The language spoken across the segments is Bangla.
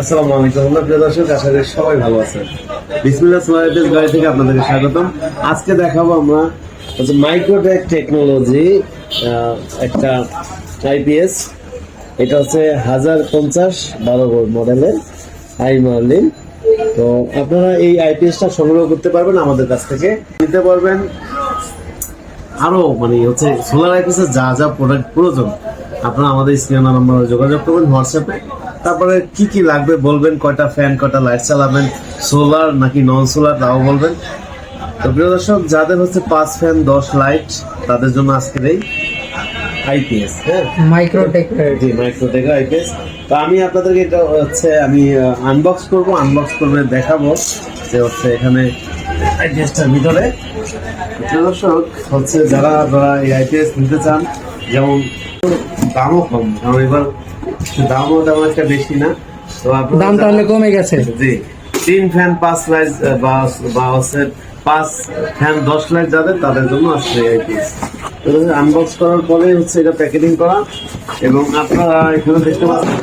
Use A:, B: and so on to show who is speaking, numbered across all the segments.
A: আসসালামু আলাইকুম। সবাই ভালো থেকে আপনাদেরকে আজকে দেখাবো আমরা একটা আইপিএস। এটা হচ্ছে হাজার পঞ্চাশ মডেলের আই তো আপনারা এই আইপিএসটা সংগ্রহ করতে পারবেন আমাদের কাছ থেকে। নিতে পারবেন আরও মানে হচ্ছে সোলার আইপিএসের যা যা প্রোডাক্ট প্রয়োজন, আপনারা আমাদের স্ক্রিনে নাম্বারে যোগাযোগ করবেন, হোয়াটসঅ্যাপে। তারপরে কি কি লাগবে বলবেন? কয়টা ফ্যান কয়টা লাইট চালাবেন? সোলার নাকি নন সোলার তাও বলবেন। তো প্রিয় দর্শক যাদের হচ্ছে পাঁচ ফ্যান দশ লাইট তাদের জন্য আজকের এই আইপিএস হ্যাঁ?
B: মাইক্রোটেক
A: জি মাইক্রোটেক আইপিএস তো আমি আপনাদেরকে এটা হচ্ছে আমি আনবক্স করব আনবক্স করবে দেখাবো যে হচ্ছে এখানে আইপিএসটার ভিতরে। প্রিয় দর্শক হচ্ছে যারা আপনারা এই আইপিএস নিতে চান যেমন দামও কম। কারণ এবার দামও তেমন একটা বেশি না। তো
B: দাম তাহলে কমে গেছে।
A: জি। তিন ফ্যান পাঁচ লাইট বা হচ্ছে পাঁচ ফ্যান দশ লাইট যাদের তাদের জন্য আসছে আইপিএস আনবক্স করার পরে হচ্ছে এটা প্যাকেটিং করা এবং আপনারা এখানে দেখতে পাচ্ছেন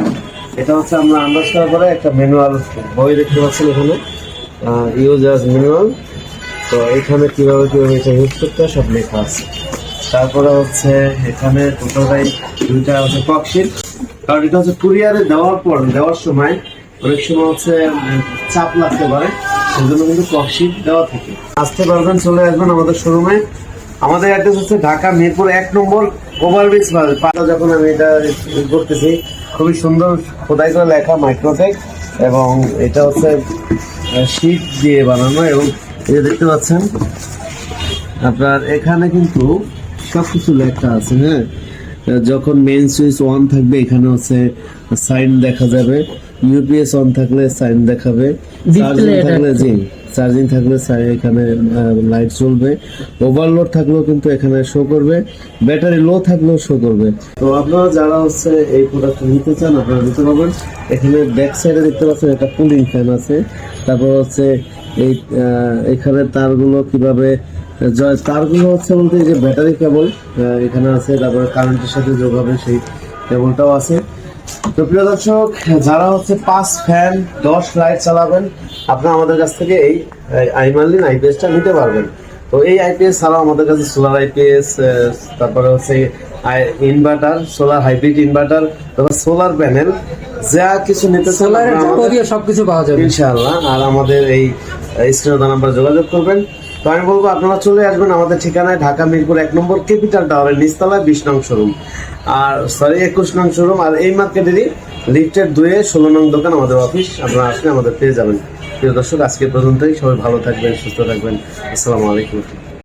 A: এটা হচ্ছে আমরা আনবক্স করার পরে একটা ম্যানুয়াল বই দেখতে পাচ্ছেন এখানে। ইউজ অ্যাজ ম্যানুয়াল তো এখানে কীভাবে কীভাবে এটা ইউজ করতে সব লেখা আছে। তারপরে হচ্ছে এখানে টোটালটাই দুইটা হচ্ছে ককশিট কারণ এটা হচ্ছে কুরিয়ারে দেওয়ার পর, দেওয়ার সময় অনেক সময় হচ্ছে চাপ লাগতে পারে। সেজন্য কিন্তু ককশিট দেওয়া থাকে। আসতে পারবেন, চলে আসবেন আমাদের শোরুমে। আমাদের অ্যাড্রেস হচ্ছে ঢাকা মিরপুর এক নম্বর ওভারব্রিজ পাতা যখন আমি এটা করতেছি, খুবই সুন্দর খোদাই করে লেখা মাইক্রোটেক এবং এটা হচ্ছে শীট দিয়ে বানানো এবং যে দেখতে পাচ্ছেন, আপনার এখানে কিন্তু সবকিছু লেখা আছে হ্যাঁ? যখন মেইন সুইচ অন থাকবে এখানে হচ্ছে সাইন দেখা যাবে। ইউপিএস অন থাকলে সাইন দেখাবে। চার্জিং থাকলে জি চার্জিং থাকলে এখানে লাইট জ্বলবে। ওভারলোড থাকলেও কিন্তু এখানে শো করবে। ব্যাটারি লো থাকলেও শো করবে। তো আপনারা যারা হচ্ছে এই প্রোডাক্ট নিতে চান আপনারা নিতে পারবেন। এখানে ব্যাক সাইডে দেখতে পাচ্ছেন একটা কুলিং ফ্যান আছে। তারপর হচ্ছে এই এখানে তারগুলো কীভাবে তারগুলো হচ্ছে বলতে এই যে ব্যাটারি কেবল এখানে আছে তারপরে কারেন্টের সাথে যোগ হবে সেই কেবলটাও আছে। তো প্রিয় দর্শক যারা হচ্ছে পাঁচ ফ্যান দশ লাইট চালাবেন আপনারা আমাদের কাছ থেকে এই আইমার্লিন আইপিএসটা নিতে পারবেন। তো এই আইপিএস ছাড়াও আমাদের কাছে সোলার আইপিএস তারপরে হচ্ছে ইনভার্টার সোলার হাইব্রিড ইনভার্টার তারপর সোলার প্যানেল যা কিছু নিতে আমাদের-
B: সবকিছু পাওয়া যাবে।
A: ইনশাআল্লাহ আর আমাদের এই স্ক্রিনে নাম্বার যোগাযোগ করবেন। তো আমি বলব, আপনারা চলে আসবেন আমাদের ঠিকানায়, ঢাকা মিরপুর এক নম্বর ক্যাপিটাল টাওয়ারের নিচতলায়, বিশ নং শোরুম। আর সরি একুশ নং শোরুম। আর এই মার্কেটেরই লিফটের দুয়ে ষোলো নং দোকান আমাদের অফিস আপনারা আসলে আমাদের পেয়ে যাবেন। প্রিয় দর্শক, আজকে পর্যন্তই। সবাই ভালো থাকবেন, সুস্থ থাকবেন। আসসালামু আলাইকুম।